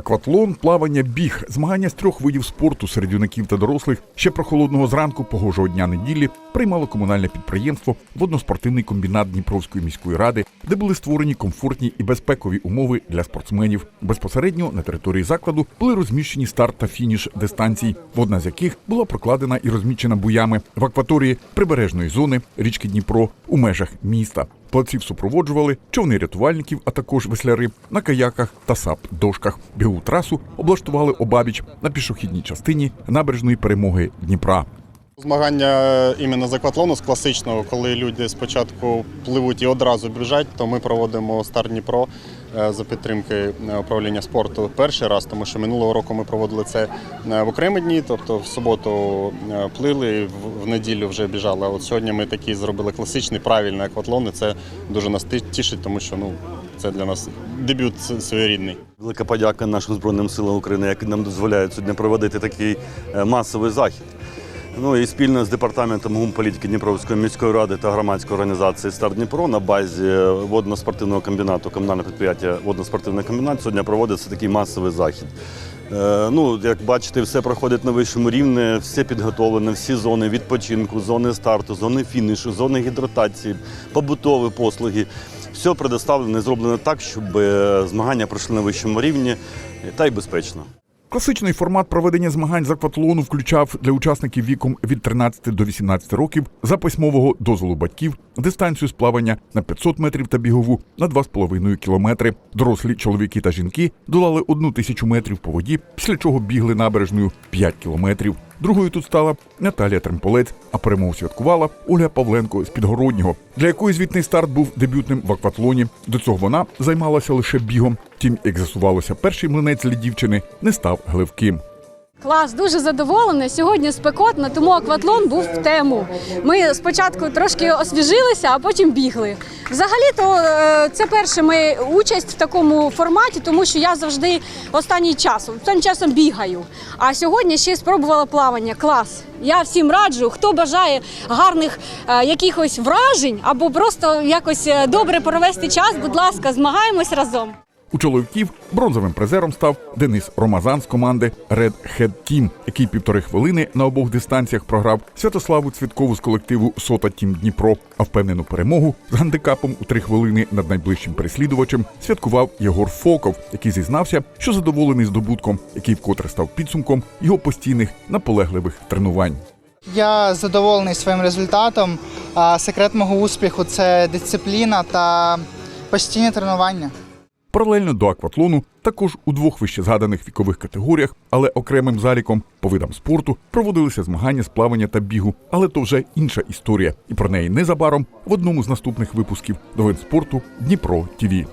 Акватлон, плавання, біг, змагання з трьох видів спорту серед юнаків та дорослих ще прохолодного зранку погожого дня неділі приймало комунальне підприємство водноспортивний комбінат Дніпровської міської ради, де були створені комфортні і безпекові умови для спортсменів. Безпосередньо на території закладу були розміщені старт та фініш дистанцій, одна з яких була прокладена і розмічена буями в акваторії прибережної зони річки Дніпро у межах міста. Плаців супроводжували човни рятувальників, а також весляри на каяках та сап-дошках. Бігу трасу облаштували обабіч на пішохідній частині набережної перемоги Дніпра. Змагання іменно з акватлону з класичного, коли люди спочатку пливуть і одразу біжать, то ми проводимо старт Дніпро е, за підтримки е, управління спорту перший раз, тому що минулого року ми проводили це е, в окремі дні, тобто в суботу е, плили, в- неділю вже біжали. А от сьогодні ми такий зробили класичний, правильний акватлон, і це дуже нас тішить, тому що ну, це для нас дебют своєрідний. Велика подяка нашим Збройним силам України, які нам дозволяють сьогодні проводити такий е, масовий захід. Ну і спільно з департаментом гумполітики Дніпровської міської ради та громадської організації Стар Дніпро на базі водно-спортивного комбінату, комунальне підприємство водно-спортивний комбінат сьогодні проводиться такий масовий захід. Е, Ну, як бачите, все проходить на вищому рівні, все підготовлено, всі зони відпочинку, зони старту, зони фінішу, зони гідратації, побутові послуги. Все предоставлено і зроблено так, щоб е, змагання пройшли на вищому рівні та й безпечно. Класичний формат проведення змагань з акватлону включав для учасників віком від 13 до 18 років за письмового дозволу батьків дистанцію сплавання на 500 метрів та бігову на 2,5 кілометри. Дорослі чоловіки та жінки долали одну тисячу метрів по воді, після чого бігли набережною 5 кілометрів. Другою тут стала Наталія Тремполець, а перемогу святкувала Ольга Павленко з Підгороднього, для якої звітний старт був дебютним в акватлоні. До цього вона займалася лише бігом. Втім, як з'ясувалося, перший млинець для дівчини не став гливким. Клас, дуже задоволена. Сьогодні спекотно, тому акватлон був в тему. Ми спочатку трошки освіжилися, а потім бігли. Взагалі-то е, це перша моя участь в такому форматі, тому що я завжди останній час, останнім часом бігаю. А сьогодні ще спробувала плавання. Клас. Я всім раджу, хто бажає гарних е, якихось вражень або просто якось е, добре провести час. Будь ласка, змагаємось разом. У чоловіків бронзовим призером став Денис Ромазан з команди Red Head Team, який півтори хвилини на обох дистанціях програв Святославу Цвіткову з колективу Сота Тім Дніпро. А впевнену перемогу з гандикапом у три хвилини над найближчим переслідувачем святкував Єгор Фоков, який зізнався, що задоволений здобутком, який вкотре став підсумком його постійних наполегливих тренувань. Я задоволений своїм результатом. Секрет мого успіху це дисципліна та постійні тренування. Паралельно до акватлону також у двох вище згаданих вікових категоріях, але окремим заліком по видам спорту проводилися змагання з плавання та бігу. Але то вже інша історія, і про неї незабаром в одному з наступних випусків новин спорту Дніпро ТІВІ.